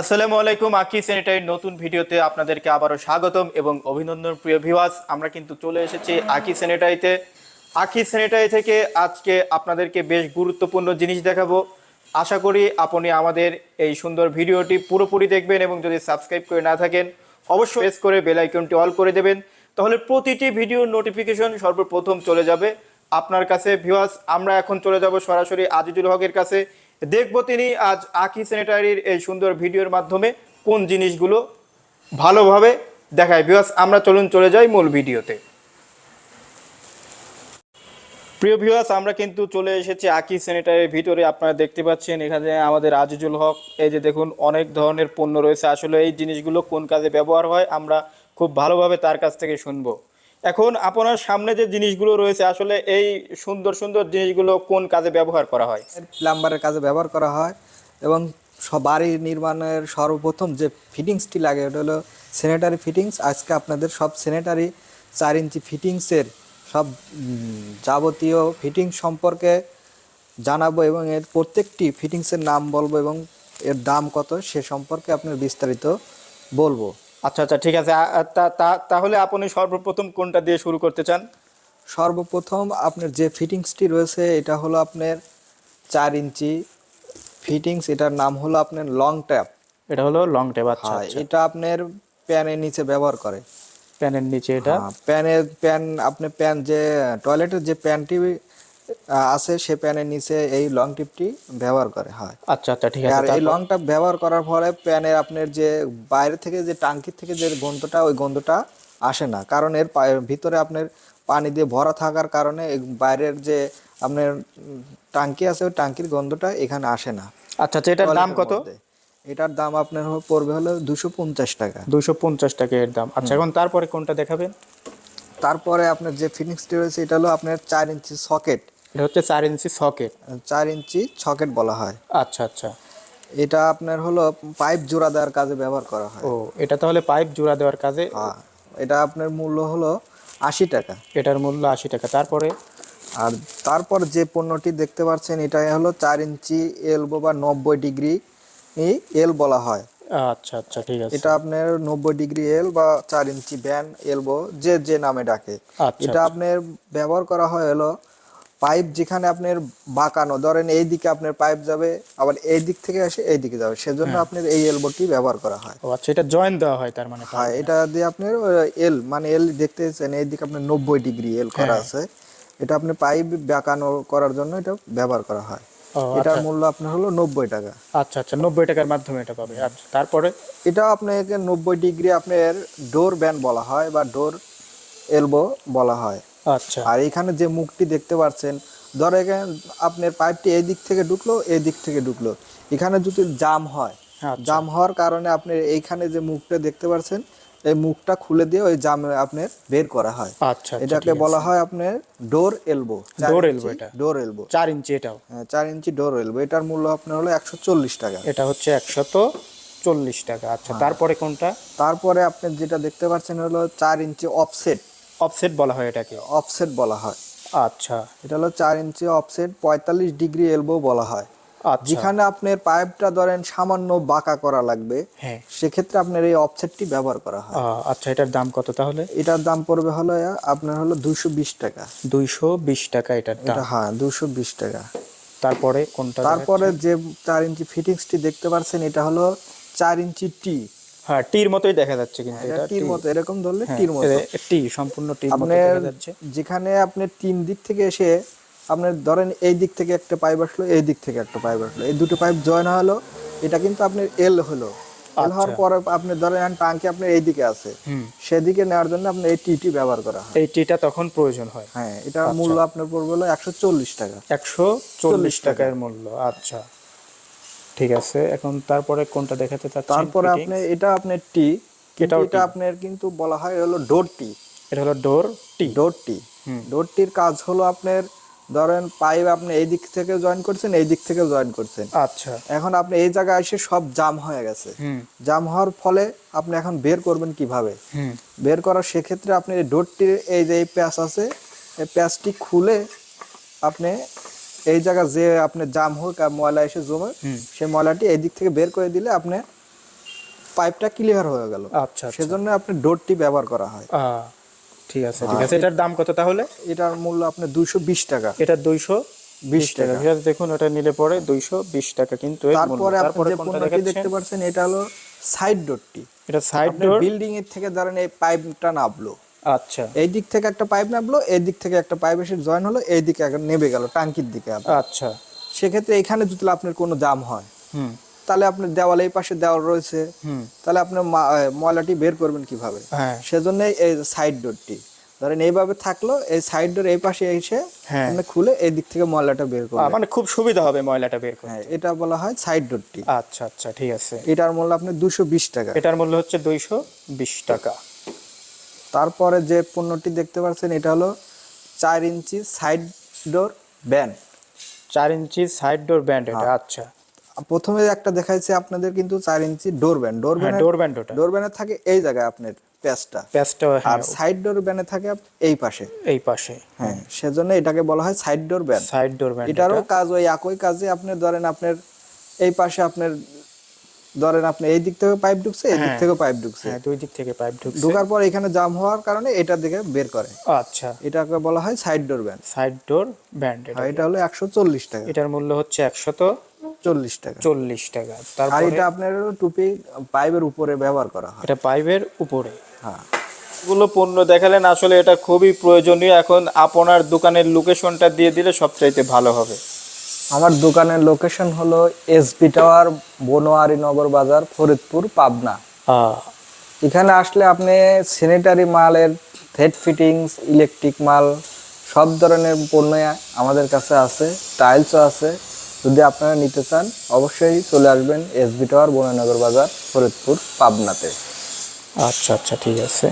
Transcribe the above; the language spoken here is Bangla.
আসসালামু আলাইকুম আকি স্যানিটারির নতুন ভিডিওতে আপনাদেরকে আবারও স্বাগতম এবং অভিনন্দন প্রিয় ভিওয়াস আমরা কিন্তু চলে এসেছি আকি স্যানিটারিতে আকি স্যানিটারি থেকে আজকে আপনাদেরকে বেশ গুরুত্বপূর্ণ জিনিস দেখাবো। আশা করি আপনি আমাদের এই সুন্দর ভিডিওটি পুরোপুরি দেখবেন এবং যদি সাবস্ক্রাইব করে না থাকেন, অবশ্যই প্রেস করে বেল আইকনটি অল করে দেবেন। তাহলে প্রতিটি ভিডিওর নোটিফিকেশন সর্বপ্রথম চলে যাবে। আপনার কাছে ভিওয়াস আমরা এখন চলে যাব সরাসরি আজিজুল হকের কাছে। দেখব তিনি আজ আকি স্যানিটারির এই সুন্দর ভিডিওর মাধ্যমে কোন জিনিসগুলো ভালোভাবে দেখায়। ভিওয়াস আমরা চলুন চলে যাই মূল ভিডিওতে। প্রিয় ভিউয়ার্স আমরা কিন্তু চলে এসেছি আকি স্যানিটারির ভিতরে। আপনারা দেখতে পাচ্ছেন এখানে আমাদের আজিজুল হক। এই যে দেখুন, অনেক ধরনের পণ্য রয়েছে। আসলে এই জিনিসগুলো কোন কাজে ব্যবহার হয়, আমরা খুব ভালোভাবে তার কাছ থেকে শুনব। এখন আপনার সামনে যে জিনিসগুলো রয়েছে, আসলে এই সুন্দর সুন্দর জিনিসগুলো কোন কাজে ব্যবহার করা হয়? প্লাম্বারের কাজে ব্যবহার করা হয় এবং বাড়ি নির্মাণের সর্বপ্রথম যে ফিটিংসটি লাগে, ওটা হলো স্যানিটারি ফিটিংস আজকে আপনাদের সব স্যানিটারি চার ইঞ্চি ফিটিংসের সব যাবতীয় ফিটিংস সম্পর্কে জানাব এবং এর প্রত্যেকটি ফিটিংসের নাম বলব এবং এর দাম কত সে সম্পর্কে আপনার বিস্তারিত বলব। আচ্ছা আচ্ছা ঠিক আছে। তাহলে আপনি সর্বপ্রথম কোনটা দিয়ে শুরু করতে চান? সর্বপ্রথম আপনার যে ফিটিংসটি রয়েছে এটা হলো আপনার চার ইঞ্চি ফিটিংস এটার নাম হলো আপনার লং ট্যাপ। এটা হলো লং টেপ আচ্ছা হ্যাঁ এটা আপনার প্যানের নিচে ব্যবহার করে। প্যানের নিচে এটা? হ্যাঁ, প্যানের প্যান আপনি প্যান যে টয়লেটের যে প্যানটি আছে সে প্যানের নিচে এই লং টিপটি ব্যবহার করে হয়। আচ্ছা আচ্ছা ঠিক আছে আর এই লং ট্যাপ ব্যবহার করার ফলে প্যানের আপনার যে বাইরে থেকে যে টাঙ্কির থেকে যে গন্ধটা ওই গন্ধটা আসে না। কারণ এর ভিতরে আপনার পানি দিয়ে ভরা থাকার কারণে বাইরের যে আপনার টাঙ্কি আছে ওই টাঙ্কির গন্ধটা এখানে আসে না। আচ্ছা আচ্ছা এটার দাম কত? এটার দাম আপনার পড়বে হলো দুশো পঞ্চাশ টাকা। দুশো পঞ্চাশ টাকা এর দাম। আচ্ছা এখন তারপরে কোনটা দেখাবেন? তারপরে আপনার যে ফিনিক্সটি রয়েছে এটা হলো আপনার চার ইঞ্চি সকেট এটা হচ্ছে চার ইঞ্চি সকেট। চার ইঞ্চি সকেট বলা হয়। আচ্ছা আচ্ছা। এটা আপনার হলো পাইপ জোড়া দেওয়ার কাজে ব্যবহার করা হয়। ও এটা তাহলে পাইপ জোড়া দেওয়ার কাজে হ্যাঁ, এটা আপনার মূল্য হলো আশি টাকা। এটার মূল্য আশি টাকা। তারপরে? আর তারপর যে পণ্যটি দেখতে পাচ্ছেন এটা হলো চার ইঞ্চি এলবো বা নব্বই ডিগ্রি এল বলা হয়। আচ্ছা আচ্ছা ঠিক আছে। এটা আপনার নব্বই ডিগ্রি এল বা চার ইঞ্চি ব্যান এলবো যে যে নামে ডাকে। আচ্ছা, এটা আপনার ব্যবহার করা হয় হলো পাইপ যেখানে আপনার বাঁকানো ধরেন এই দিকে আপনার পাইপ যাবে আবার এই দিক থেকে এসে এই দিকে যাবে সেজন্য হ্যাঁ। আপনার এই এলবোটি ব্যবহার করা হয়। ও আচ্ছা এটা জয়েন দেওয়া হয় তার মানে হ্যাঁ এটা দিয়ে আপনার এল মানে এল দেখতেছেন এই দিকে আপনার নব্বই ডিগ্রি এল করা হ্যাঁ। আছে। এটা আপনি পাইপ বাঁকানো করার জন্য এটা ব্যবহার করা হয়। এটার মূল্য আপনার হলো নব্বই টাকা। আচ্ছা আচ্ছা নব্বই টাকার মাধ্যমে এটা পাবে। আচ্ছা তারপরে? এটা আপনাকে নব্বই ডিগ্রি আপনার ডোর ব্যান বলা হয় বা ডোর এলবো বলা হয়। আচ্ছা। আর এখানে যে মুখটি দেখতে পাচ্ছেন ধর এখানে আপনার পাইপটি এই দিক থেকে ঢুকলো এই দিক থেকে ঢুকলো। এখানে যদি জাম হয় আচ্ছা। জাম হওয়ার কারণে আপনি এইখানে যে মুখটা দেখতে পাচ্ছেন এই মুখটা খুলে দিয়ে ওই জাম আপনার বের করা হয়। আচ্ছা এটাকে বলা হয় আপনার ডোর এলবো। ডোর elbow এটা। Door elbow. চার ইঞ্চি এটাও? চার ইঞ্চি ডোর এলবো। এটার মূল্য আপনার হলো একশো চল্লিশ টাকা। এটা হচ্ছে একশত চল্লিশ টাকা। আচ্ছা হ্যাঁ। তারপরে কোনটা? তারপরে আপনি যেটা দেখতে পাচ্ছেন হলো চার ইঞ্চি অফসেট। অফসেট বলা হয় এটাকে। অফসেট বলা হয়। আচ্ছা। এটা হলো চার ইঞ্চি অফসেট পঁয়তাল্লিশ ডিগ্রি এলবো বলা হয়। আচ্ছা। যেখানে আপনার পাইপটা ধরেন সামান্য বাঁকা করা লাগবে হ্যাঁ। সেক্ষেত্রে আপনার এই অফসেটটি ব্যবহার করা হয়। আচ্ছা এটার দাম কত তাহলে? এটার দাম পড়বে হলো আপনার হলো দুইশো বিশ টাকা। দুইশো বিশ টাকা এটার দাম। হ্যাঁ দুইশো বিশ টাকা। তারপরে কোনটা তারপরে যে চার ইঞ্চি ফিটিংসটি দেখতে পাচ্ছেন এটা হলো চার ইঞ্চি টি। হ্যাঁ টির মতোই দেখা যাচ্ছে কিন্তু এটা এটা টির মতো এরকম ধরলে হ্যাঁ, টির মতো। টি সম্পূর্ণ টির মতো দেখা যাচ্ছে। যেখানে আপনি তিন দিক থেকে এসে আপনার ধরেন এই দিক থেকে একটা পাইপ আসলো এই দিক থেকে একটা পাইপ আসলো। এই দুটো পাইপ জয়েন হলো এটা কিন্তু আপনার এল হলো। এল হওয়ার পরে আপনি ধরেন টাঙ্কি আপনার এই দিকে আছে সেদিকে নেওয়ার জন্য আপনার এই টিটি ব্যবহার করা হয়। এই টিটা তখন প্রয়োজন হয়। হ্যাঁ এটার মূল্য আপনার পড়বে হলো একশো চল্লিশ টাকা। একশো চল্লিশ টাকার মূল্য আচ্ছা। ঠিক আছে এখন তারপরে কোনটা দেখাতে চাচ্ছেন? তারপরে আপনি এটা আপনার টি এটাও এটা আপনার কিন্তু বলা হয় হলো ডোর টি এটা হলো door tee door tee door টির কাজ হলো আপনার ধরেন পাইপ আপনি এই দিক থেকে জয়েন করছেন এই দিক থেকে জয়েন করছেন। আচ্ছা। এখন আপনি এই জায়গায় এসে সব জাম হয়ে গেছে। জাম হওয়ার ফলে আপনি এখন বের করবেন কীভাবে? বের করার সেক্ষেত্রে আপনি ডোরটির এই যে প্যাচ আছে এই প্যাচটি খুলে আপনি এই জায়গা যে আপনি জাম হোক আর ময়লা এসে জমে সেই ময়লাটি এই দিক থেকে বের করে দিলে আপনি পাইপটা ক্লিয়ার হয়ে গেল। আচ্ছা আচ্ছা। সেজন্য আপনি ডোরটি ব্যবহার করা হয়। ঠিক আছে ঠিক আছে। এটার দাম কত তাহলে? এটার মূল্য আপনার দুইশো বিশ টাকা। এটা দুইশো বিশ টাকা। দেখুন ওটা নিলে পরে দুইশো বিশ টাকা কিন্তু। তারপরে আপনি যে পণ্যটি দেখতে পাচ্ছেন এটা হলো সাইড ডোরটি এটা সাইড ডোর বিল্ডিং এর থেকে ধরেন এই পাইপটা নামলো। আচ্ছা। এই দিক থেকে একটা পাইপ নামলো এই দিক থেকে একটা পাইপ এসে জয়েন হলো এই দিকে নেবে গেল টাঙ্কির দিকে আচ্ছা। সেক্ষেত্রে এখানে যদি আপনার কোনো জাম হয় হুম। তাহলে আপনার দেওয়াল এই পাশে দেওয়াল রয়েছে তাহলে আপনি মা- এ, ময়লাটি বের করবেন কীভাবে? হ্যাঁ। সেজন্য এই সাইড ডোরটি ধরেন এইভাবে থাকল এই সাইড ডোর এই পাশে এসে হ্যাঁ। আপনি খুলে এই দিক থেকে ময়লাটা বের করবেন মানে খুব সুবিধা হবে ময়লাটা বের করতে। হ্যাঁ এটা বলা হয় সাইড ডোরটি আচ্ছা আচ্ছা ঠিক আছে। এটার মূল্য আপনার দুশো বিশ টাকা। এটার মূল্য হচ্ছে দুইশো বিশ টাকা। তারপরে যে পণ্যটি দেখতে পাচ্ছেন এটা হলো চার ইঞ্চি সাইড ডোর ব্যান চার ইঞ্চি সাইড ডোর ব্যান্ড এটা হ্যাঁ। আচ্ছা। প্রথমে একটা দেখাইছে আপনাদের কিন্তু চার ইঞ্চি ডোর ব্যান্ড। ডোর হ্যাঁ ব্যান ডোর ব্যান্ড ওটা। ডোর ব্যানে থাকে এই জায়গায় আপনার প্যাচটা। প্যাচটা আর হ্যাঁ। সাইড ডোর ব্যানে থাকে এই পাশে। এই পাশে হ্যাঁ সেজন্য এটাকে বলা হয় side door band side door band এটারও কাজ ওই একই কাজে আপনি ধরেন আপনার এই পাশে আপনার ধরেন আপনি এই দিক থেকে পাইপ ঢুকছে এই দিক হ্যাঁ। থেকে পাইপ ঢুকছে। হ্যাঁ দুই দিক থেকে পাইপ ঢুকছে। ঢোকার পর এখানে জাম হওয়ার কারণে এটা দিকে বের করে। আচ্ছা। এটাকে বলা হয় side door band side door band এটা হলো একশো চল্লিশ টাকা। এটার মূল্য হচ্ছে একশত চল্লিশ টাকা। চল্লিশ টাকা। আর এটা আপনার টুপি পাইপের উপরে ব্যবহার করা হয়। এটা পাইপের উপরে। হ্যাঁ। গুলো পণ্য দেখালেন আসলে এটা খুবই প্রয়োজনীয়। এখন আপনার দোকানের লোকেশনটা দিয়ে দিলে সবচাইতে ভালো হবে। আমার দোকানের লোকেশন হলো এসবি টাওয়ার বনোয়ারি নগর বাজার ফরিদপুর পাবনা। এখানে আসলে আপনি স্যানিটারি মালের হেড ফিটিংস ইলেকট্রিক মাল সব ধরনের পণ্য আমাদের কাছে আছে টাইলসও আছে। যদি আপনারা নিতে চান অবশ্যই চলে আসবেন এসবি টাওয়ার বননগর বাজার ফরিদপুর পাবনাতে। আচ্ছা আচ্ছা ঠিক আছে।